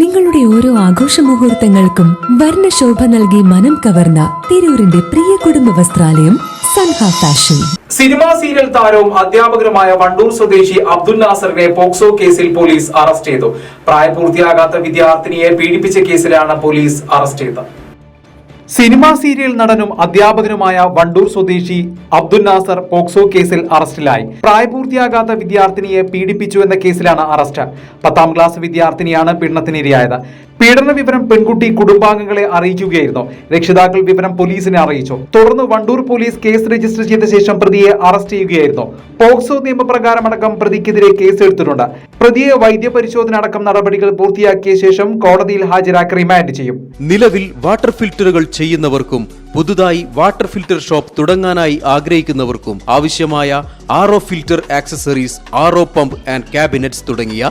നിങ്ങളുടെ ഓരോ ആഘോഷ മുഹൂർത്തങ്ങൾക്കും വർണശോഭ നൽകി മനം കവർന്ന തിരൂരിന്റെ പ്രിയ കുടുംബ വസ്ത്രാലയം ഫാഷൻ. സിനിമാ സീരിയൽ താരവും അധ്യാപകരുമായ വണ്ടൂർ സ്വദേശി അബ്ദുൽ നാസറിനെ പോക്സോ കേസിൽ പോലീസ് അറസ്റ്റ് ചെയ്തു. പ്രായപൂർത്തിയാകാത്ത വിദ്യാർത്ഥിനിയെ പീഡിപ്പിച്ച കേസിലാണ് പോലീസ് അറസ്റ്റ് ചെയ്തത്. സിനിമാ സീരിയൽ നടനും അധ്യാപകനുമായ വണ്ടൂർ സ്വദേശി അബ്ദുൽ നാസർ പോക്സോ കേസിൽ അറസ്റ്റിലായി. പ്രായപൂർത്തിയാകാത്ത വിദ്യാർത്ഥിനിയെ പീഡിപ്പിച്ചു എന്ന കേസിലാണ് അറസ്റ്റ്. പത്താം ക്ലാസ് വിദ്യാർത്ഥിനിയാണ് പീഡനത്തിനിരയായത് പീഡന വിവരം പെൺകുട്ടി കുടുംബാംഗങ്ങളെ അറിയിക്കുകയായിരുന്നു. രക്ഷിതാക്കൾ വിവരം പോലീസിനെ അറിയിച്ചു. തുടർന്ന് വണ്ടൂർ പോലീസ് കേസ് രജിസ്റ്റർ ചെയ്ത ശേഷം പ്രതിയെ അറസ്റ്റ് ചെയ്യുകയായിരുന്നു. പോക്സോ നിയമപ്രകാരമടക്കം പ്രതിക്കെതിരെ കേസ് എടുത്തിട്ടുണ്ട് പ്രതിയെ വൈദ്യപരിശോധന അടക്കം നടപടികൾ പൂർത്തിയാക്കിയ ശേഷം കോടതിയിൽ ഹാജരാക്കി റിമാൻഡ് ചെയ്യും. നിലവിൽ വാട്ടർ ഫിൽറ്ററുകൾ ചെയ്യുന്നവർക്കും പുതുതായി വാട്ടർ ഫിൽറ്റർ ഷോപ്പ് തുടങ്ങാനായി ആഗ്രഹിക്കുന്നവർക്കും ആവശ്യമായ R filter accessories R pump and cabinets തുടങ്ങിയ